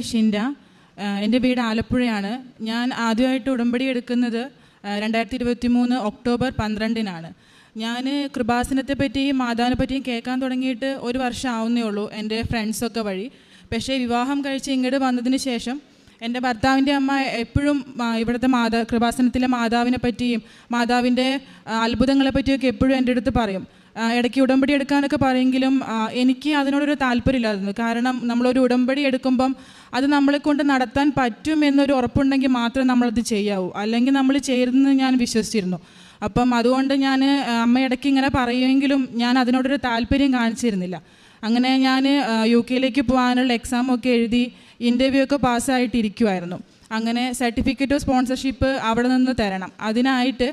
ഷിൻഡ എന്റെ വീട് ആലപ്പുഴയാണ്. ഞാൻ ആദ്യമായിട്ട് ഉടമ്പടി എടുക്കുന്നത് രണ്ടായിരത്തി ഇരുപത്തി മൂന്ന് ഒക്ടോബർ പന്ത്രണ്ടിനാണ്. ഞാൻ കൃപാസനത്തെ പറ്റിയും മാതാവിനെ പറ്റിയും കേൾക്കാൻ തുടങ്ങിയിട്ട് ഒരു വർഷം ആവുന്നേ ഉള്ളൂ എന്റെ ഫ്രണ്ട്സൊക്കെ വഴി. പക്ഷേ വിവാഹം കഴിച്ച് ഇങ്ങോട്ട് വന്നതിന് ശേഷം എന്റെ ഭർത്താവിന്റെ അമ്മ എപ്പോഴും ഇവിടുത്തെ മാതാ കൃപാസനത്തിലെ മാതാവിനെ പറ്റിയും മാതാവിന്റെ അത്ഭുതങ്ങളെ പറ്റിയൊക്കെ എപ്പോഴും എന്റെ അടുത്ത് പറയും. ഇടയ്ക്ക് ഉടമ്പടി എടുക്കാനൊക്കെ പറയെങ്കിലും എനിക്ക് അതിനോടൊരു താല്പര്യമില്ലായിരുന്നു. കാരണം നമ്മളൊരു ഉടമ്പടി എടുക്കുമ്പം അത് നമ്മളെ കൊണ്ട് നടത്താൻ പറ്റും എന്നൊരു ഉറപ്പുണ്ടെങ്കിൽ മാത്രമേ നമ്മളത് ചെയ്യാവൂ. അല്ലെങ്കിൽ നമ്മൾ ചേരുന്നത് ഞാൻ വിശ്വസിച്ചിരുന്നു. അപ്പം അതുകൊണ്ട് ഞാൻ അമ്മ ഇടയ്ക്ക് ഇങ്ങനെ പറയുമെങ്കിലും ഞാൻ അതിനോടൊരു താല്പര്യം കാണിച്ചിരുന്നില്ല. അങ്ങനെ ഞാൻ യു കെയിലേക്ക് പോകാനുള്ള എക്സാമൊക്കെ എഴുതി ഇന്റർവ്യൂ ഒക്കെ പാസ്സായിട്ടിരിക്കുമായിരുന്നു അങ്ങനെ സർട്ടിഫിക്കറ്റ് ഓഫ് സ്പോൺസർഷിപ്പ് അവിടെ നിന്ന് തരണം. അതിനായിട്ട്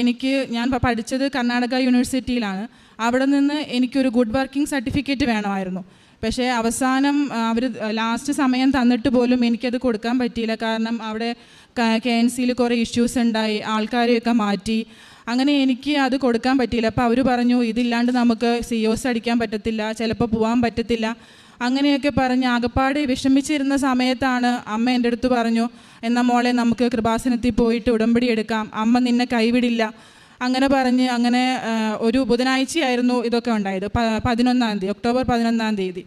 എനിക്ക് ഞാൻ പഠിച്ചത് കർണാടക യൂണിവേഴ്സിറ്റിയിലാണ്. അവിടെ നിന്ന് എനിക്കൊരു ഗുഡ് വർക്കിംഗ് സർട്ടിഫിക്കറ്റ് വേണമായിരുന്നു. പക്ഷേ അവസാനം അവർ ലാസ്റ്റ് സമയം തന്നിട്ട് പോലും എനിക്കത് കൊടുക്കാൻ പറ്റിയില്ല. കാരണം അവിടെ കെ എൻ സിയിൽ കുറേ ഇഷ്യൂസ് ഉണ്ടായി ആൾക്കാരെയൊക്കെ മാറ്റി. അങ്ങനെ എനിക്ക് അത് കൊടുക്കാൻ പറ്റിയില്ല. അപ്പോൾ അവർ പറഞ്ഞു ഇതില്ലാണ്ട് നമുക്ക് സി ഒസ് അടിക്കാൻ പറ്റത്തില്ല ചിലപ്പോൾ പോകാൻ പറ്റത്തില്ല. അങ്ങനെയൊക്കെ പറഞ്ഞ് ആകപ്പാടെ വിഷമിച്ചിരുന്ന സമയത്താണ് അമ്മ എന്റെ അടുത്ത് പറഞ്ഞു എന്നാൽ മോളെ നമുക്ക് കൃപാസനത്തിൽ പോയിട്ട് ഉടമ്പടി എടുക്കാം. അമ്മ നിന്നെ കൈവിടില്ല. അങ്ങനെ പറഞ്ഞ് അങ്ങനെ ഒരു ബുധനാഴ്ചയായിരുന്നു ഇതൊക്കെ ഉണ്ടായത് പതിനൊന്നാം തീയതി ഒക്ടോബർ പതിനൊന്നാം തീയതി.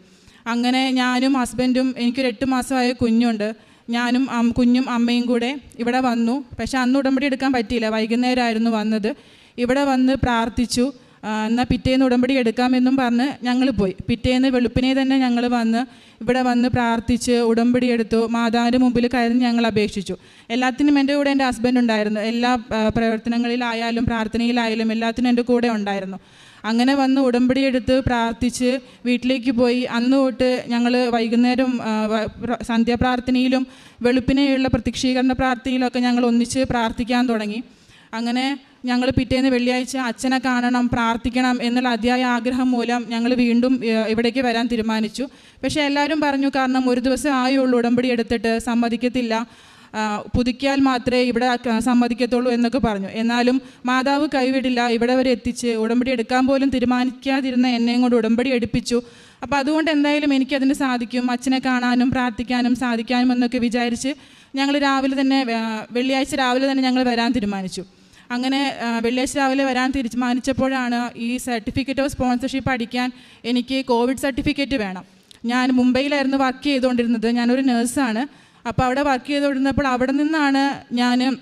അങ്ങനെ ഞാനും ഹസ്ബൻഡും എനിക്കൊരു എട്ട് മാസമായ കുഞ്ഞുണ്ട്. ഞാനും കുഞ്ഞും അമ്മയും കൂടെ ഇവിടെ വന്നു. പക്ഷേ അന്ന് ഉടമ്പടി എടുക്കാൻ പറ്റിയില്ല വൈകുന്നേരമായിരുന്നു വന്നത്. ഇവിടെ വന്ന് പ്രാർത്ഥിച്ചു. എന്നാൽ പിറ്റേന്ന് ഉടമ്പടി എടുക്കാമെന്നും പറഞ്ഞ് ഞങ്ങൾ പോയി. പിറ്റേന്ന് വെളുപ്പിനെ തന്നെ ഞങ്ങൾ വന്ന് ഇവിടെ വന്ന് പ്രാർത്ഥിച്ച് ഉടമ്പടി എടുത്തു. മാതാവിന്റെ മുമ്പിൽ കയറി ഞങ്ങൾ അപേക്ഷിച്ചു. എല്ലാത്തിനും എന്റെ കൂടെ എന്റെ ഹസ്ബൻഡ് ഉണ്ടായിരുന്നു. എല്ലാ പ്രവർത്തനങ്ങളിലായാലും പ്രാർത്ഥനയിലായാലും എല്ലാത്തിനും എന്റെ കൂടെ ഉണ്ടായിരുന്നു. അങ്ങനെ വന്ന് ഉടമ്പടി എടുത്ത് പ്രാർത്ഥിച്ച് വീട്ടിലേക്ക് പോയി. അന്ന് തൊട്ട് ഞങ്ങൾ വൈകുന്നേരം സന്ധ്യാപ്രാർത്ഥനയിലും വെളുപ്പിനെയുള്ള പ്രത്യക്ഷീകരണ പ്രാർത്ഥനയിലൊക്കെ ഞങ്ങൾ ഒന്നിച്ച് പ്രാർത്ഥിക്കാൻ തുടങ്ങി. അങ്ങനെ ഞങ്ങൾ പിറ്റേന്ന് വെള്ളിയാഴ്ച അച്ഛനെ കാണണം പ്രാർത്ഥിക്കണം എന്നുള്ള അതിയായ ആഗ്രഹം മൂലം ഞങ്ങൾ വീണ്ടും ഇവിടേക്ക് വരാൻ തീരുമാനിച്ചു. പക്ഷേ എല്ലാവരും പറഞ്ഞു കാരണം ഒരു ദിവസം ആയുള്ളൂ ഉടമ്പടി എടുത്തിട്ട് സമ്മതിക്കത്തില്ല. പുതുക്കിയാൽ മാത്രമേ ഇവിടെ സമ്മതിക്കത്തുള്ളൂ എന്നൊക്കെ പറഞ്ഞു. എന്നാലും മാതാവ് കൈവിടില്ല. ഇവിടെ വരെ എത്തിച്ച് ഉടമ്പടി എടുക്കാൻ പോലും തീരുമാനിക്കാതിരുന്ന എന്നെയും കൊണ്ട് ഉടമ്പടി എടുപ്പിച്ചു. അപ്പോൾ അതുകൊണ്ട് എന്തായാലും എനിക്കതിന് സാധിക്കും. അച്ഛനെ കാണാനും പ്രാർത്ഥിക്കാനും സാധിക്കാനും എന്നൊക്കെ വിചാരിച്ച് ഞങ്ങൾ രാവിലെ തന്നെ വെള്ളിയാഴ്ച രാവിലെ തന്നെ ഞങ്ങൾ വരാൻ തീരുമാനിച്ചു. അങ്ങനെ വെള്ളിയാഴ്ച രാവിലെ വരാൻ തീരുമാനിച്ചപ്പോഴാണ് ഈ സർട്ടിഫിക്കറ്റ് ഓഫ് സ്പോൺസർഷിപ്പ് അടിക്കാൻ എനിക്ക് കോവിഡ് സർട്ടിഫിക്കറ്റ് വേണം. ഞാൻ മുംബൈയിലായിരുന്നു വർക്ക് ചെയ്തുകൊണ്ടിരുന്നത്. ഞാനൊരു നേഴ്സാണ്. അപ്പോൾ അവിടെ വർക്ക് ചെയ്തുകൊണ്ടിരുന്നപ്പോൾ അവിടെ നിന്നാണ് ഞാൻ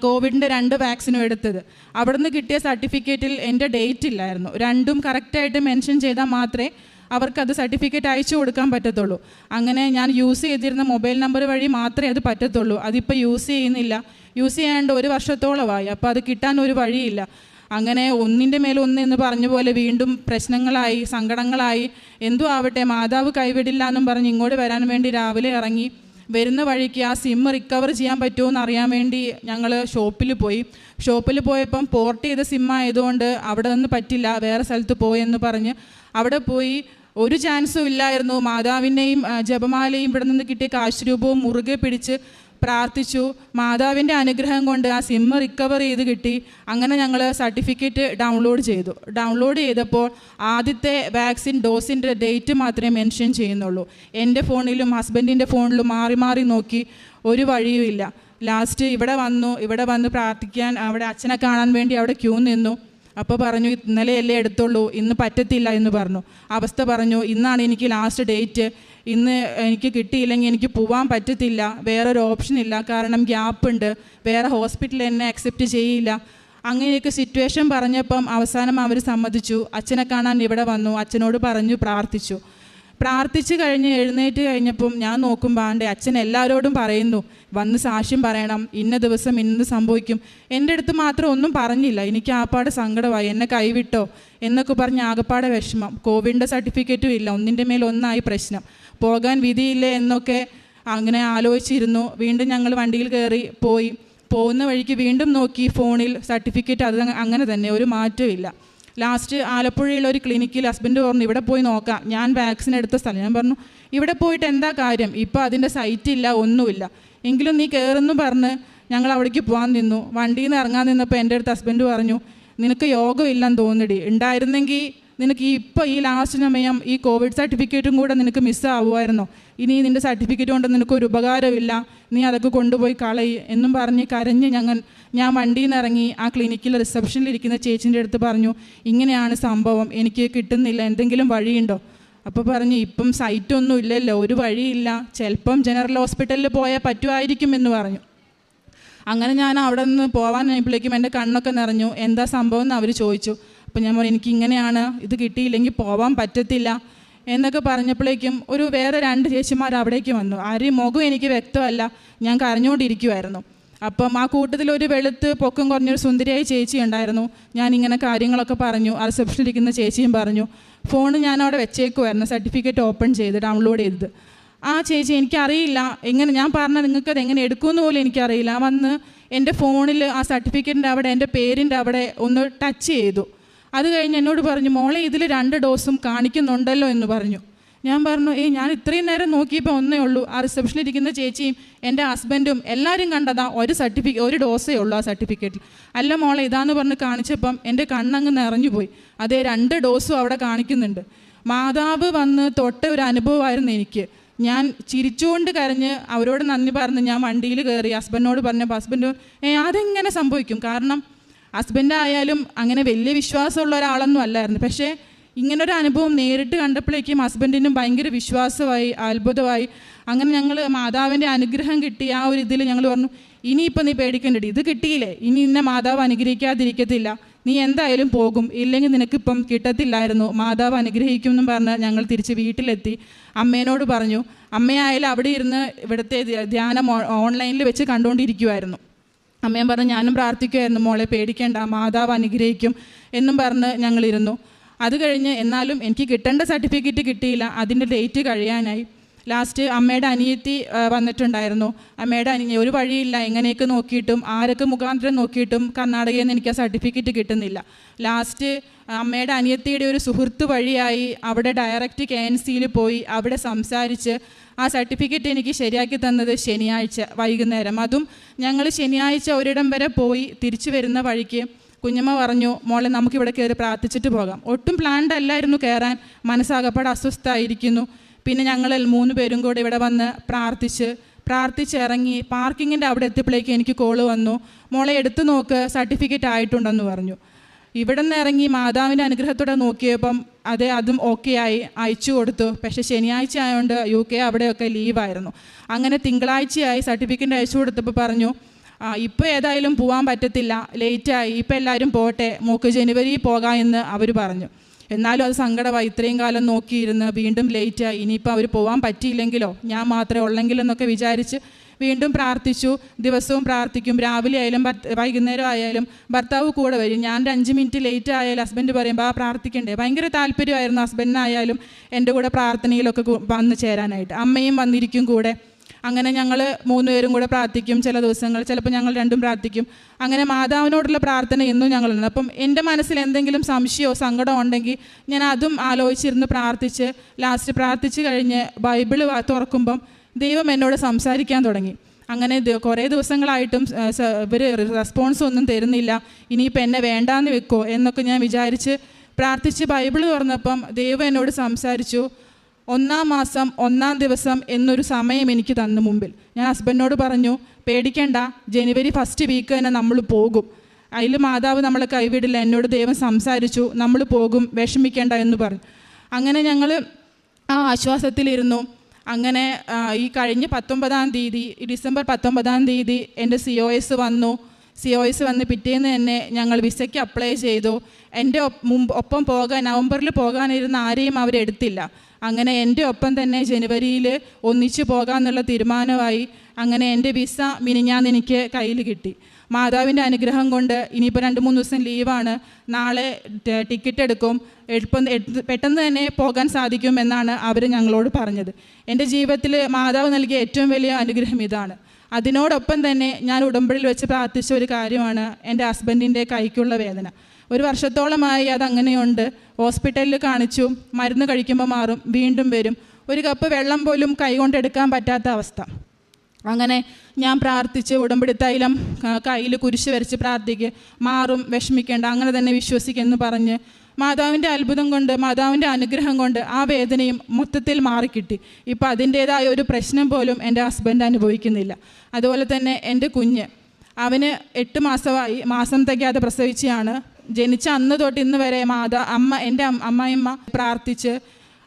കോവിഡിന്റെ രണ്ട് വാക്സിനും എടുത്തത്. അവിടുന്ന് കിട്ടിയ സർട്ടിഫിക്കറ്റിൽ എന്റെ ഡേറ്റ് ഇല്ലായിരുന്നു. രണ്ടും കറക്റ്റായിട്ട് മെൻഷൻ ചെയ്താൽ മാത്രമേ അവർക്കത് സർട്ടിഫിക്കറ്റ് അയച്ചു കൊടുക്കാൻ പറ്റത്തുള്ളൂ. അങ്ങനെ ഞാൻ യൂസ് ചെയ്തിരുന്ന മൊബൈൽ നമ്പർ വഴി മാത്രമേ അത് പറ്റത്തുള്ളൂ. അതിപ്പോൾ യൂസ് ചെയ്യുന്നില്ല. യൂസ് ചെയ്യാണ്ട് ഒരു വർഷത്തോളമായി. അപ്പോൾ അത് കിട്ടാൻ ഒരു വഴിയില്ല. അങ്ങനെ ഒന്നിന്റെ മേലൊന്ന് എന്ന് പറഞ്ഞ പോലെ വീണ്ടും പ്രശ്നങ്ങളായി സങ്കടങ്ങളായി എന്തു ആവട്ടെ മാതാവ് കൈവിടില്ല എന്നും പറഞ്ഞ് ഇങ്ങോട്ട് വരാൻ വേണ്ടി രാവിലെ ഇറങ്ങി വരുന്ന വഴിക്ക് ആ സിം റിക്കവർ ചെയ്യാൻ പറ്റുമോ എന്ന് അറിയാൻ വേണ്ടി ഞങ്ങൾ ഷോപ്പിൽ പോയി. ഷോപ്പിൽ പോയപ്പം പോർട്ട് ചെയ്ത സിം ആയതുകൊണ്ട് അവിടെ നിന്ന് പറ്റില്ല വേറെ സ്ഥലത്ത് പോയെന്ന് പറഞ്ഞ് അവിടെ പോയി. ഒരു ചാൻസും ഇല്ലായിരുന്നു. മാതാവിന്റെയും ജപമാലയും ഇവിടെ നിന്ന് കിട്ടിയ കാശ് രൂപവും മുറുകെ പിടിച്ച് പ്രാർത്ഥിച്ചു. മാതാവിന്റെ അനുഗ്രഹം കൊണ്ട് ആ സിം റിക്കവർ ചെയ്ത് കിട്ടി. അങ്ങനെ ഞങ്ങൾ സർട്ടിഫിക്കറ്റ് ഡൗൺലോഡ് ചെയ്തു. ഡൗൺലോഡ് ചെയ്തപ്പോൾ ആദ്യത്തെ വാക്സിൻ ഡോസിന്റെ ഡേറ്റ് മാത്രമേ മെൻഷൻ ചെയ്യുന്നുള്ളൂ. എന്റെ ഫോണിലും ഹസ്ബൻഡിന്റെ ഫോണിലും മാറി മാറി നോക്കി ഒരു വഴിയുമില്ല. ലാസ്റ്റ് ഇവിടെ വന്നു ഇവിടെ വന്ന് പ്രാർത്ഥിക്കാൻ അവിടെ അച്ഛനെ കാണാൻ വേണ്ടി അവിടെ ക്യൂ നിന്നു. അപ്പോൾ പറഞ്ഞു ഇന്നലെ ഇന്നലെയല്ലേ എടുത്തുള്ളൂ ഇന്ന് പറ്റത്തില്ല എന്ന് പറഞ്ഞു. അവസ്ഥ പറഞ്ഞു ഇന്നാണ് എനിക്ക് ലാസ്റ്റ് ഡേറ്റ് ഇന്ന് എനിക്ക് കിട്ടിയില്ലെങ്കിൽ എനിക്ക് പോവാൻ പറ്റത്തില്ല. വേറൊരു ഓപ്ഷൻ ഇല്ല. കാരണം ഗ്യാപ്പ് ഉണ്ട്. വേറെ ഹോസ്പിറ്റൽ എന്നെ അക്സെപ്റ്റ് ചെയ്യില്ല. അങ്ങനെയൊക്കെ സിറ്റുവേഷൻ പറഞ്ഞപ്പം അവസാനം അവർ സമ്മതിച്ചു. അച്ഛനെ കാണാൻ ഇവിടെ വന്നു. അച്ഛനോട് പറഞ്ഞു പ്രാർത്ഥിച്ചു. പ്രാർത്ഥിച്ചു കഴിഞ്ഞ് എഴുന്നേറ്റ് കഴിഞ്ഞപ്പം ഞാൻ നോക്കുമ്പോൾ ആണ്ട് അച്ഛൻ എല്ലാവരോടും പറയുന്നു വന്ന് സാക്ഷ്യം പറയണം ഇന്ന ദിവസം ഇന്ന് സംഭവിക്കും. എന്റെ അടുത്ത് മാത്രം ഒന്നും പറഞ്ഞില്ല. എനിക്ക് ആപ്പാടെ സങ്കടമായി. എന്നെ കൈവിട്ടോ എന്നൊക്കെ പറഞ്ഞ് ആകപ്പാടെ വിഷമം. കോവിഡിന്റെ സർട്ടിഫിക്കറ്റും ഇല്ല. ഒന്നിന്റെ മേൽ ഒന്നായി പ്രശ്നം. പോകാൻ വിധിയില്ലേ എന്നൊക്കെ അങ്ങനെ ആലോചിച്ചിരുന്നു. വീണ്ടും ഞങ്ങൾ വണ്ടിയിൽ കയറി പോയി. പോകുന്ന വഴിക്ക് വീണ്ടും നോക്കി ഫോണിൽ സർട്ടിഫിക്കറ്റ് അത് അങ്ങനെ തന്നെ. ഒരു മാറ്റവും ലാസ്റ്റ് ആലപ്പുഴയിലെ ഒരു ക്ലിനിക്കിൽ ഹസ്ബൻഡ് പറഞ്ഞു ഇവിടെ പോയി നോക്കാം. ഞാൻ വാക്സിൻ എടുത്ത സ്ഥലം. ഞാൻ പറഞ്ഞു ഇവിടെ പോയിട്ട് എന്താ കാര്യം? ഇപ്പോൾ അതിന്റെ സൈറ്റ് ഇല്ല ഒന്നുമില്ല. എങ്കിലും നീ കയറുന്നു പറഞ്ഞ് ഞങ്ങൾ അവിടേക്ക് പോകാൻ നിന്നു. വണ്ടിയിൽ നിന്ന് ഇറങ്ങാൻ നിന്നപ്പോൾ എന്റെ അടുത്ത് ഹസ്ബൻഡ് പറഞ്ഞു നിനക്ക് യോഗമില്ലെന്ന് തോന്നിടി ഉണ്ടായിരുന്നെങ്കിൽ നിനക്ക് ഈ ഇപ്പോൾ ഈ ലാസ്റ്റ് സമയം ഈ കോവിഡ് സർട്ടിഫിക്കറ്റും കൂടെ നിനക്ക് മിസ്സാവുമായിരുന്നോ ഇനി നിന്റെ സർട്ടിഫിക്കറ്റ് കൊണ്ട് നിനക്ക് ഒരു ഉപകാരമില്ല. നീ അതൊക്കെ കൊണ്ടുപോയി കളയി എന്നും പറഞ്ഞ് കരഞ്ഞ് ഞങ്ങൾ ഞാൻ വണ്ടിയിൽ നിന്ന് ഇറങ്ങി ആ ക്ലിനിക്കിൽ റിസപ്ഷനിൽ ഇരിക്കുന്ന ചേച്ചിന്റെ അടുത്ത് പറഞ്ഞു ഇങ്ങനെയാണ് സംഭവം എനിക്ക് കിട്ടുന്നില്ല എന്തെങ്കിലും വഴിയുണ്ടോ? അപ്പോൾ പറഞ്ഞു ഇപ്പം സൈറ്റൊന്നും ഇല്ലല്ലോ ഒരു വഴിയില്ല ചിലപ്പം ജനറൽ ഹോസ്പിറ്റലിൽ പോയാൽ പറ്റുമായിരിക്കും എന്ന് പറഞ്ഞു. അങ്ങനെ ഞാൻ അവിടെ നിന്ന് പോകാൻ ആയപ്പോഴേക്കും എന്റെ കണ്ണൊക്കെ നിറഞ്ഞു. എന്താ സംഭവം? എന്ന് അവർ ചോദിച്ചു. അപ്പം ഞാൻ പറഞ്ഞു എനിക്ക് ഇങ്ങനെയാണ് ഇത് കിട്ടിയില്ലെങ്കിൽ പോവാൻ പറ്റത്തില്ല. എന്നൊക്കെ പറഞ്ഞപ്പോഴേക്കും ഒരു വേറെ രണ്ട് ചേച്ചിമാർ അവിടേക്ക് വന്നു. ആരെയും മുഖം എനിക്ക് വ്യക്തമല്ല ഞാൻ കരഞ്ഞുകൊണ്ടിരിക്കുമായിരുന്നു അപ്പം ആ കൂട്ടത്തിൽ ഒരു വെളുത്ത് പൊക്കം കുറഞ്ഞൊരു സുന്ദരിയായ ചേച്ചി ഉണ്ടായിരുന്നു. ഞാൻ ഇങ്ങനെ കാര്യങ്ങളൊക്കെ പറഞ്ഞു. ആ റിസപ്ഷനിൽ ഇരിക്കുന്ന ചേച്ചിയും പറഞ്ഞു ഫോൺ ഞാൻ അവിടെ വെച്ചേക്കുമായിരുന്നു സർട്ടിഫിക്കറ്റ് ഓപ്പൺ ചെയ്ത് ഡൗൺലോഡ് ചെയ്തത്. ആ ചേച്ചി എനിക്കറിയില്ല. എങ്ങനെ? ഞാൻ പറഞ്ഞാൽ നിങ്ങൾക്ക് അത് എങ്ങനെ എടുക്കുമെന്ന് പോലും എനിക്കറിയില്ല. വന്ന് എന്റെ ഫോണിൽ ആ സർട്ടിഫിക്കറ്റിന്റെ അവിടെ എന്റെ പേരിന്റെ അവിടെ ഒന്ന് ടച്ച് ചെയ്തു. അത് കഴിഞ്ഞ് എന്നോട് പറഞ്ഞു മോളെ ഇതിൽ രണ്ട് ഡോസും കാണിക്കുന്നുണ്ടല്ലോ എന്ന് പറഞ്ഞു. ഞാൻ പറഞ്ഞു ഏയ് ഞാൻ ഇത്രയും നേരം നോക്കിയപ്പോൾ ഒന്നേ ഉള്ളൂ. ആ റിസപ്ഷനിൽ ഇരിക്കുന്ന ചേച്ചിയും എന്റെ ഹസ്ബൻഡും എല്ലാവരും കണ്ടതാ ഒരു സർട്ടിഫിക്കറ്റ് ഒരു ഡോസേ ഉള്ളൂ ആ സർട്ടിഫിക്കറ്റിൽ അല്ല മോളെ ഇതാന്ന് പറഞ്ഞ് കാണിച്ചപ്പം എന്റെ കണ്ണങ്ങ് നിറഞ്ഞു പോയി അതേ രണ്ട് ഡോസും അവിടെ കാണിക്കുന്നുണ്ട്. മാതാവ് വന്ന് തൊട്ട ഒരു അനുഭവമായിരുന്നു എനിക്ക്. ഞാൻ ചിരിച്ചുകൊണ്ട് കരഞ്ഞ് അവരോട് നന്ദി പറഞ്ഞ് ഞാൻ വണ്ടിയിൽ കയറി ഹസ്ബൻഡിനോട് പറഞ്ഞപ്പോൾ ഹസ്ബൻഡ് ഏ അതെങ്ങനെ സംഭവിക്കും? കാരണം ഹസ്ബൻഡായാലും അങ്ങനെ വലിയ വിശ്വാസമുള്ള ഒരാളൊന്നും അല്ലായിരുന്നു. പക്ഷേ ഇങ്ങനൊരു അനുഭവം നേരിട്ട് കണ്ടപ്പോഴേക്കും ഹസ്ബൻഡിനും ഭയങ്കര വിശ്വാസമായി അത്ഭുതമായി. അങ്ങനെ ഞങ്ങൾ മാതാവിന്റെ അനുഗ്രഹം കിട്ടി. ആ ഒരു ഇതിൽ ഞങ്ങൾ പറഞ്ഞു ഇനിയിപ്പോൾ നീ പേടിക്കേണ്ടടി. ഇത് കിട്ടിയില്ലേ? ഇനി നിന്നെ മാതാവ് അനുഗ്രഹിക്കാതിരിക്കത്തില്ല. നീ എന്തായാലും പോകും. ഇല്ലെങ്കിൽ നിനക്കിപ്പം കിട്ടത്തില്ലായിരുന്നു. മാതാവ് അനുഗ്രഹിക്കും എന്നും പറഞ്ഞ് ഞങ്ങൾ തിരിച്ച് വീട്ടിലെത്തി. അമ്മേനോട് പറഞ്ഞു അമ്മയായാലും അവിടെ ഇരുന്ന് ഇവിടുത്തെ ധ്യാനം ഓൺലൈനിൽ വെച്ച് കണ്ടുകൊണ്ടിരിക്കുമായിരുന്നു അമ്മയും പറഞ്ഞു ഞാനും പ്രാർത്ഥിക്കുമായിരുന്നു മോളെ പേടിക്കേണ്ട. മാതാവ് അനുഗ്രഹിക്കും എന്നും പറഞ്ഞ് ഞങ്ങളിരുന്നു. അത് കഴിഞ്ഞ് എന്നാലും എനിക്ക് കിട്ടേണ്ട സർട്ടിഫിക്കറ്റ് കിട്ടിയില്ല. അതിന്റെ ഡേറ്റ് കഴിയാനായി. ലാസ്റ്റ് അമ്മയുടെ അനിയത്തി വന്നിട്ടുണ്ടായിരുന്നു. അമ്മയുടെ അനിയ ഒരു വഴിയില്ല. എങ്ങനെയൊക്കെ നോക്കിയിട്ടും ആരൊക്കെ മുഖാന്തരം നോക്കിയിട്ടും കർണാടകയിൽ നിന്ന് എനിക്ക് ആ സർട്ടിഫിക്കറ്റ് കിട്ടുന്നില്ല. ലാസ്റ്റ് അമ്മയുടെ അനിയത്തിയുടെ ഒരു സുഹൃത്ത് വഴിയായി അവിടെ ഡയറക്റ്റ് കെ എൻ സിയിൽ പോയി അവിടെ സംസാരിച്ച് ആ സർട്ടിഫിക്കറ്റ് എനിക്ക് ശരിയാക്കി തന്നത് ശനിയാഴ്ച വൈകുന്നേരം. അതും ഞങ്ങൾ ശനിയാഴ്ച ഒരിടം വരെ പോയി തിരിച്ചു വരുന്ന വഴിക്ക് കുഞ്ഞമ്മ പറഞ്ഞു മോളെ നമുക്കിവിടെ കയറി പ്രാർത്ഥിച്ചിട്ട് പോകാം. ഒട്ടും പ്ലാൻഡ് അല്ലായിരുന്നു കയറാൻ. മനസ്സാകപ്പാട് അസ്വസ്ഥമായിരിക്കുന്നു പിന്നെ ഞങ്ങൾ മൂന്ന് പേരും കൂടെ ഇവിടെ വന്ന് പ്രാർത്ഥിച്ച് പ്രാർത്ഥിച്ചിറങ്ങി പാർക്കിങ്ങിന്റെ അവിടെ എത്തിയപ്പോഴേക്ക് എനിക്ക് കോൾ വന്നു. മോളെ എടുത്തു നോക്ക് സർട്ടിഫിക്കറ്റ് ആയിട്ടുണ്ടെന്ന് പറഞ്ഞു. ഇവിടെ നിന്ന് ഇറങ്ങി മാതാവിന്റെ അനുഗ്രഹത്തോടെ നോക്കിയപ്പം അതെ അതും ഓക്കെ ആയി. അയച്ചു കൊടുത്തു. പക്ഷേ ശനിയാഴ്ച ആയതുകൊണ്ട് യു കെ അവിടെയൊക്കെ ലീവായിരുന്നു അങ്ങനെ തിങ്കളാഴ്ചയായി സർട്ടിഫിക്കറ്റ് അയച്ചു കൊടുത്തപ്പോൾ പറഞ്ഞു ആ ഇപ്പോൾ ഏതായാലും പോകാൻ പറ്റത്തില്ല. ലേറ്റായി ഇപ്പം എല്ലാവരും പോട്ടെ. മൂക്ക് ജനുവരി പോകാം എന്ന് അവർ പറഞ്ഞു. എന്നാലും അത് സങ്കടമായി. ഇത്രയും കാലം നോക്കിയിരുന്ന് വീണ്ടും ലേറ്റായി ഇനിയിപ്പോൾ അവർ പോകാൻ പറ്റിയില്ലെങ്കിലോ? ഞാൻ മാത്രമേ ഉള്ളെങ്കിലെന്നൊക്കെ വിചാരിച്ച് വീണ്ടും പ്രാർത്ഥിച്ചു. ദിവസവും പ്രാർത്ഥിക്കും. രാവിലെ ആയാലും വൈകുന്നേരം ആയാലും ഭർത്താവ് കൂടെ വരും. ഞാൻ ഒരു അഞ്ച് മിനിറ്റ് ലേറ്റ് ആയാലും ഹസ്ബൻഡ് പറയുമ്പോൾ ആ പ്രാർത്ഥിക്കണ്ടേ? ഭയങ്കര താല്പര്യമായിരുന്നു. ഹസ്ബൻഡിനായാലും എന്റെ കൂടെ പ്രാർത്ഥനയിലൊക്കെ വന്ന് ചേരാനായിട്ട്. അമ്മയും വന്നിരിക്കും കൂടെ. അങ്ങനെ ഞങ്ങൾ മൂന്നുപേരും കൂടെ പ്രാർത്ഥിക്കും ചില ദിവസങ്ങൾ ചിലപ്പോൾ ഞങ്ങൾ രണ്ടും പ്രാർത്ഥിക്കും. അങ്ങനെ മാതാവിനോടുള്ള പ്രാർത്ഥന ഇന്നും ഞങ്ങളുണ്ട്. അപ്പം എന്റെ മനസ്സിൽ എന്തെങ്കിലും സംശയമോ സങ്കടമോ ഉണ്ടെങ്കിൽ ഞാൻ അതും ആലോചിച്ചിരുന്ന് പ്രാർത്ഥിച്ച് ലാസ്റ്റ് പ്രാർത്ഥിച്ച് കഴിഞ്ഞ് ബൈബിൾ തുറക്കുമ്പം ദൈവം എന്നോട് സംസാരിക്കാൻ തുടങ്ങി. അങ്ങനെ കുറേ ദിവസങ്ങളായിട്ടും ഇവർ റെസ്പോൺസ് ഒന്നും തരുന്നില്ല. ഇനിയിപ്പോൾ എന്നെ വേണ്ടാന്ന് വെക്കോ എന്നൊക്കെ ഞാൻ വിചാരിച്ച് പ്രാർത്ഥിച്ച് ബൈബിൾ തുറന്നപ്പം ദൈവം എന്നോട് സംസാരിച്ചു. ഒന്നാം മാസം ഒന്നാം ദിവസം എന്നൊരു സമയം എനിക്ക് തന്നു മുമ്പിൽ. ഞാൻ ഹസ്ബൻഡിനോട് പറഞ്ഞു പേടിക്കേണ്ട ജനുവരി ഫസ്റ്റ് വീക്ക് തന്നെ നമ്മൾ പോകും. അതിൽ മാതാവ് നമ്മളെ കൈവിടില്ല എന്നോട് ദൈവം സംസാരിച്ചു നമ്മൾ പോകും വിഷമിക്കേണ്ട എന്ന് പറഞ്ഞു. അങ്ങനെ ഞങ്ങൾ ആ ആശ്വാസത്തിലിരുന്നു. അങ്ങനെ ഈ കഴിഞ്ഞ് പത്തൊമ്പതാം തീയതി ഡിസംബർ പത്തൊമ്പതാം തീയതി എന്റെ സി ഒ എസ് വന്നു. സി ഒ എസ് വന്ന് പിറ്റേന്ന് തന്നെ ഞങ്ങൾ വിസയ്ക്ക് അപ്ലൈ ചെയ്തു. എന്റെ മുമ്പ് ഒപ്പം പോകാൻ നവംബറിൽ പോകാനിരുന്ന ആരെയും അവരെടുത്തില്ല അങ്ങനെ എന്റെ ഒപ്പം തന്നെ ജനുവരിയിൽ ഒന്നിച്ചു പോകാമെന്നുള്ള തീരുമാനമായി അങ്ങനെ എന്റെ വിസ മിനിഞ്ഞാന്ന് എനിക്ക് കയ്യിൽ കിട്ടി. മാതാവിന്റെ അനുഗ്രഹം കൊണ്ട് ഇനിയിപ്പോൾ രണ്ട് മൂന്ന് ദിവസം ലീവാണ്. നാളെ ടിക്കറ്റ് എടുക്കും. എളുപ്പം പെട്ടെന്ന് തന്നെ പോകാൻ സാധിക്കും എന്നാണ് അവർ ഞങ്ങളോട് പറഞ്ഞത്. എന്റെ ജീവിതത്തിൽ മാതാവ് നൽകിയ ഏറ്റവും വലിയ അനുഗ്രഹം ഇതാണ്. അതിനോടൊപ്പം തന്നെ ഞാൻ ഉടമ്പടിയിൽ വെച്ച് പ്രാർത്ഥിച്ച ഒരു കാര്യമാണ് എന്റെ ഹസ്ബൻഡിന്റെ കൈക്കുള്ള വേദന. ഒരു വർഷത്തോളമായി അതങ്ങനെയുണ്ട്. ഹോസ്പിറ്റലിൽ കാണിച്ചു മരുന്ന് കഴിക്കുമ്പോൾ മാറും വീണ്ടും വരും. ഒരു കപ്പ് വെള്ളം പോലും കൈകൊണ്ടെടുക്കാൻ പറ്റാത്ത അവസ്ഥ. അങ്ങനെ ഞാൻ പ്രാർത്ഥിച്ച് ഉടമ്പടി തൈലം കയ്യിൽ കുരിശ് വരച്ച് പ്രാർത്ഥിക്കുക മാറും വിഷമിക്കേണ്ട അങ്ങനെ തന്നെ വിശ്വസിക്കുമെന്ന് പറഞ്ഞ് മാതാവിന്റെ അത്ഭുതം കൊണ്ട് മാതാവിന്റെ അനുഗ്രഹം കൊണ്ട് ആ വേദനയും മൊത്തത്തിൽ മാറിക്കിട്ടി. ഇപ്പം അതിന്റേതായ ഒരു പ്രശ്നം പോലും എന്റെ ഹസ്ബൻഡ് അനുഭവിക്കുന്നില്ല. അതുപോലെ തന്നെ എന്റെ കുഞ്ഞ് അവന് എട്ട് മാസമായി മാസം തികയാതെ പ്രസവിച്ചാണ് ജനിച്ച അന്ന് തൊട്ട് ഇന്ന് വരെ മാതാ അമ്മ എന്റെ അമ്മ- അമ്മായിയമ്മ പ്രാർത്ഥിച്ച്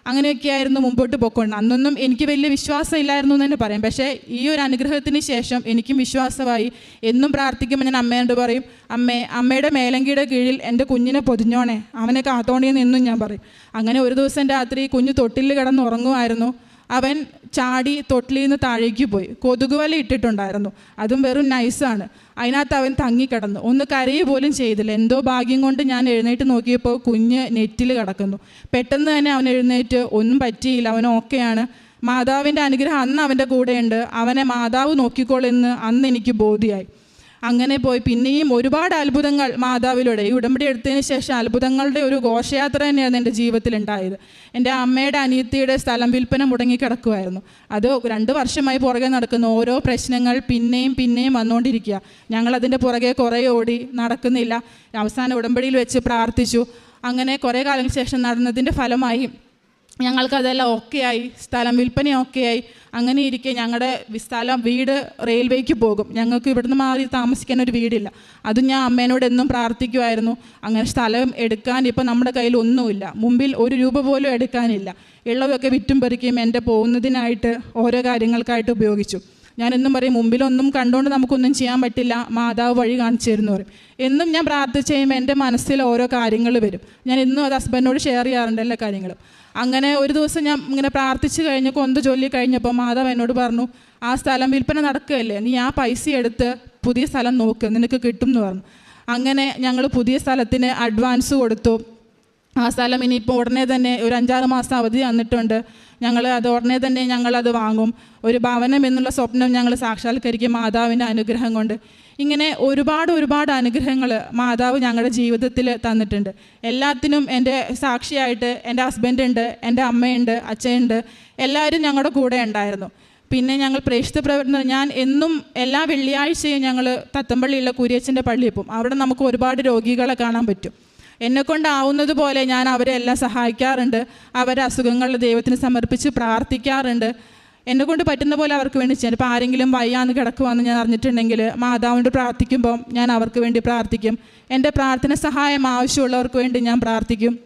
അങ്ങനെയൊക്കെയായിരുന്നു മുമ്പോട്ട് പോയിക്കൊണ്ട് അന്നൊന്നും എനിക്ക് വലിയ വിശ്വാസം ഇല്ലായിരുന്നു എന്ന് തന്നെ പറയാം. പക്ഷേ ഈ ഒരു അനുഗ്രഹത്തിന് ശേഷം എനിക്കും വിശ്വാസമായി. എന്നും പ്രാർത്ഥിക്കുമ്പോൾ ഞാൻ അമ്മയോട് പറയും അമ്മേ അമ്മയുടെ മേലങ്കിയുടെ കീഴിൽ എന്റെ കുഞ്ഞിനെ പൊതിഞ്ഞോണേ. അവനെ കാത്തോണേന്ന് എന്നും ഞാൻ പറയും. അങ്ങനെ ഒരു ദിവസം രാത്രി കുഞ്ഞ് തൊട്ടിൽ കിടന്ന് ഉറങ്ങുമായിരുന്നു അവൻ ചാടി തൊട്ടിലിൽ നിന്ന് താഴേക്ക് പോയി. കൊതുക് വല ഇട്ടിട്ടുണ്ടായിരുന്നു. അതും വെറും നൈസാണ് അതിനകത്ത് അവൻ തങ്ങിക്കിടന്നു. ഒന്ന് കരയുക പോലും ചെയ്തില്ല. എന്തോ ഭാഗ്യം കൊണ്ട് ഞാൻ എഴുന്നേറ്റ് നോക്കിയപ്പോൾ കുഞ്ഞ് നെറ്റിൽ കിടക്കുന്നു. പെട്ടെന്ന് തന്നെ അവൻ എഴുന്നേറ്റ്. ഒന്നും പറ്റിയില്ല. അവൻ ഓക്കെയാണ് മാതാവിന്റെ അനുഗ്രഹം അന്ന് അവന്റെ കൂടെയുണ്ട്. അവനെ മാതാവ് നോക്കിക്കോളെന്ന് അന്ന് എനിക്ക് ബോധ്യമായി അങ്ങനെ പോയി. പിന്നെയും ഒരുപാട് അത്ഭുതങ്ങൾ മാതാവിലൂടെ. ഈ ഉടമ്പടി എടുത്തതിന് ശേഷം അത്ഭുതങ്ങളുടെ ഒരു ഘോഷയാത്ര തന്നെയാണ് എന്റെ ജീവിതത്തിൽ ഉണ്ടായത് എന്റെ അമ്മയുടെ അനിയത്തിയുടെ സ്ഥലം വിൽപ്പന മുടങ്ങിക്കിടക്കുമായിരുന്നു അത് രണ്ട് വർഷമായി പുറകെ നടക്കുന്ന ഓരോ പ്രശ്നങ്ങൾ പിന്നെയും പിന്നെയും വന്നുകൊണ്ടിരിക്കുക. ഞങ്ങളതിന്റെ പുറകെ കുറേ ഓടി നടക്കുന്നില്ല. അവസാന ഉടമ്പടിയിൽ വെച്ച് പ്രാർത്ഥിച്ചു. അങ്ങനെ കുറേ കാലങ്ങൾക്ക് ശേഷം നടന്നതിന്റെ ഫലമായി ഞങ്ങൾക്കതെല്ലാം ഓക്കെ ആയി സ്ഥലം വിൽപ്പന ഓക്കെ ആയി അങ്ങനെ ഇരിക്കെ ഞങ്ങളുടെ സ്ഥലം വീട് റെയിൽവേക്ക് പോകും. ഞങ്ങൾക്ക് ഇവിടുന്ന് മാറി താമസിക്കാൻ ഒരു വീടില്ല. അത് ഞാൻ അമ്മേനോട് എന്നും പ്രാർത്ഥിക്കുമായിരുന്നു അങ്ങനെ സ്ഥലം എടുക്കാൻ ഇപ്പം നമ്മുടെ കയ്യിൽ ഒന്നുമില്ല. മുമ്പിൽ ഒരു രൂപ പോലും എടുക്കാനില്ല. ഉള്ളതൊക്കെ വിറ്റും പെറുക്കിയും എന്റെ പോകുന്നതിനായിട്ട് ഓരോ കാര്യങ്ങൾക്കായിട്ട് ഉപയോഗിച്ചു. ഞാൻ എന്നും പറയും മുമ്പിലൊന്നും കണ്ടുകൊണ്ട് നമുക്കൊന്നും ചെയ്യാൻ പറ്റില്ല മാതാവ് വഴി കാണിച്ചു തരുന്നു പറയും. എന്നും ഞാൻ പ്രാർത്ഥിച്ച് കഴിയുമ്പോൾ എന്റെ മനസ്സിൽ ഓരോ കാര്യങ്ങൾ വരും. ഞാൻ ഇന്നും അത് ഹസ്ബൻഡിനോട് ഷെയർ ചെയ്യാറുണ്ട് എല്ലാ കാര്യങ്ങളും. അങ്ങനെ ഒരു ദിവസം ഞാൻ ഇങ്ങനെ പ്രാർത്ഥിച്ച് കഴിഞ്ഞ് കൊന്ത് ജോലി കഴിഞ്ഞപ്പോൾ മാതാവ് എന്നോട് പറഞ്ഞു ആ സ്ഥലം വിൽപ്പന നടക്കുകയല്ലേ? നീ ആ പൈസ എടുത്ത് പുതിയ സ്ഥലം നോക്ക് നിനക്ക് കിട്ടും എന്ന് പറഞ്ഞു. അങ്ങനെ ഞങ്ങൾ പുതിയ സ്ഥലത്തിന് അഡ്വാൻസ് കൊടുത്തു. ആ സ്ഥലം ഇനിയിപ്പോൾ ഉടനെ തന്നെ ഒരു അഞ്ചാറ് മാസം അവധി തന്നിട്ടുണ്ട്. ഞങ്ങൾ അത് ഉടനെ തന്നെ ഞങ്ങളത് വാങ്ങും. ഒരു ഭവനം എന്നുള്ള സ്വപ്നം ഞങ്ങൾ സാക്ഷാത്കരിക്കും മാതാവിന്റെ അനുഗ്രഹം കൊണ്ട്. ഇങ്ങനെ ഒരുപാട് ഒരുപാട് അനുഗ്രഹങ്ങൾ മാതാവ് ഞങ്ങളുടെ ജീവിതത്തിൽ തന്നിട്ടുണ്ട്. എല്ലാത്തിനും എന്റെ സാക്ഷിയായിട്ട് എന്റെ ഹസ്ബൻഡ് ഉണ്ട് എന്റെ അമ്മയുണ്ട് അച്ഛനുണ്ട്. എല്ലാവരും ഞങ്ങളുടെ കൂടെ ഉണ്ടായിരുന്നു. പിന്നെ ഞങ്ങൾ പ്രേക്ഷിത പ്രവർത്തനം ഞാൻ എന്നും എല്ലാ വെള്ളിയാഴ്ചയും ഞങ്ങൾ തത്തമ്പള്ളിയുള്ള കുരിയച്ചന്റെ പള്ളിയിൽ പോകും. അവിടെ നമുക്ക് ഒരുപാട് രോഗികളെ കാണാൻ പറ്റും. എന്നെക്കൊണ്ടാവുന്നത് പോലെ ഞാൻ അവരെ എല്ലാം സഹായിക്കാറുണ്ട്. അവരെ അസുഖങ്ങൾ ദൈവത്തിന് സമർപ്പിച്ച് പ്രാർത്ഥിക്കാറുണ്ട്. എന്നെ കൊണ്ട് പറ്റുന്ന പോലെ അവർക്ക് വേണ്ടി ചെയ്യാൻ ഇപ്പോൾ ആരെങ്കിലും വയ്യാന്ന് കിടക്കുവാന്ന് ഞാൻ അറിഞ്ഞിട്ടുണ്ടെങ്കിൽ മാതാവിനോട് പ്രാർത്ഥിക്കുമ്പോൾ ഞാൻ അവർക്ക് വേണ്ടി പ്രാർത്ഥിക്കും. എന്റെ പ്രാർത്ഥന സഹായം ആവശ്യമുള്ളവർക്ക് വേണ്ടി ഞാൻ പ്രാർത്ഥിക്കും.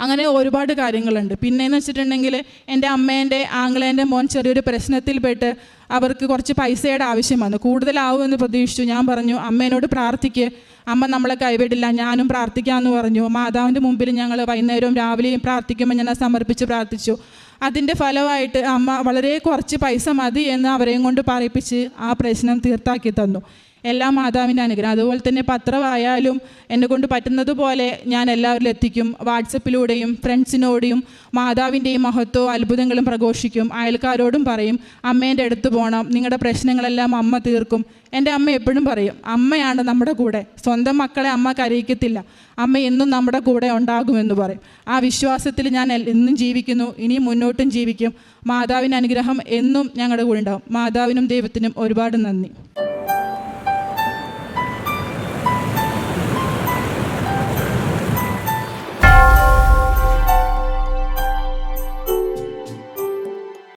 അങ്ങനെ ഒരുപാട് കാര്യങ്ങളുണ്ട്. പിന്നെയെന്ന് വെച്ചിട്ടുണ്ടെങ്കിൽ എന്റെ അമ്മേന്റെ ആംഗ്ലേന്റെ മോൻ ചെറിയൊരു പ്രശ്നത്തിൽപ്പെട്ട് അവർക്ക് കുറച്ച് പൈസയുടെ ആവശ്യം വന്നു. കൂടുതലാവുമെന്ന് പ്രതീക്ഷിച്ചു. ഞാൻ പറഞ്ഞു അമ്മേനോട് പ്രാർത്ഥിക്ക്. അമ്മ നമ്മളെ കൈവിടില്ല ഞാനും പ്രാർത്ഥിക്കാമെന്ന് പറഞ്ഞു. മാതാവിന്റെ മുമ്പിൽ ഞങ്ങൾ വൈകുന്നേരവും രാവിലെയും പ്രാർത്ഥിക്കുമ്പോൾ ഞാൻ സമർപ്പിച്ച് പ്രാർത്ഥിച്ചു. അതിന്റെ ഫലമായിട്ട് അമ്മ വളരെ കുറച്ച് പൈസ മതി എന്ന് അവരെയും കൊണ്ട് പറയിപ്പിച്ച് ആ പ്രശ്നം തീർത്താക്കി തന്നു. എല്ലാ മാതാവിന്റെ അനുഗ്രഹം. അതുപോലെ തന്നെ പത്രമായാലും എന്നെ കൊണ്ട് പറ്റുന്നത് പോലെ ഞാൻ എല്ലാവരിലും എത്തിക്കും. വാട്സപ്പിലൂടെയും ഫ്രണ്ട്സിനോടെയും മാതാവിന്റെയും മഹത്വവും അത്ഭുതങ്ങളും പ്രഘോഷിക്കും. അയൽക്കാരോടും പറയും അമ്മേന്റെ അടുത്ത് പോകണം നിങ്ങളുടെ പ്രശ്നങ്ങളെല്ലാം അമ്മ തീർക്കും. എന്റെ അമ്മ എപ്പോഴും പറയും അമ്മയാണ് നമ്മുടെ കൂടെ. സ്വന്തം മക്കളെ അമ്മ കരയിക്കത്തില്ല. അമ്മ എന്നും നമ്മുടെ കൂടെ ഉണ്ടാകുമെന്ന് പറയും. ആ വിശ്വാസത്തിൽ ഞാൻ എന്നും ജീവിക്കുന്നു. ഇനിയും മുന്നോട്ടും ജീവിക്കും. മാതാവിന്റെ അനുഗ്രഹം എന്നും ഞങ്ങളുടെ കൂടെ ഉണ്ടാവും. മാതാവിനും ദൈവത്തിനും ഒരുപാട് നന്ദി.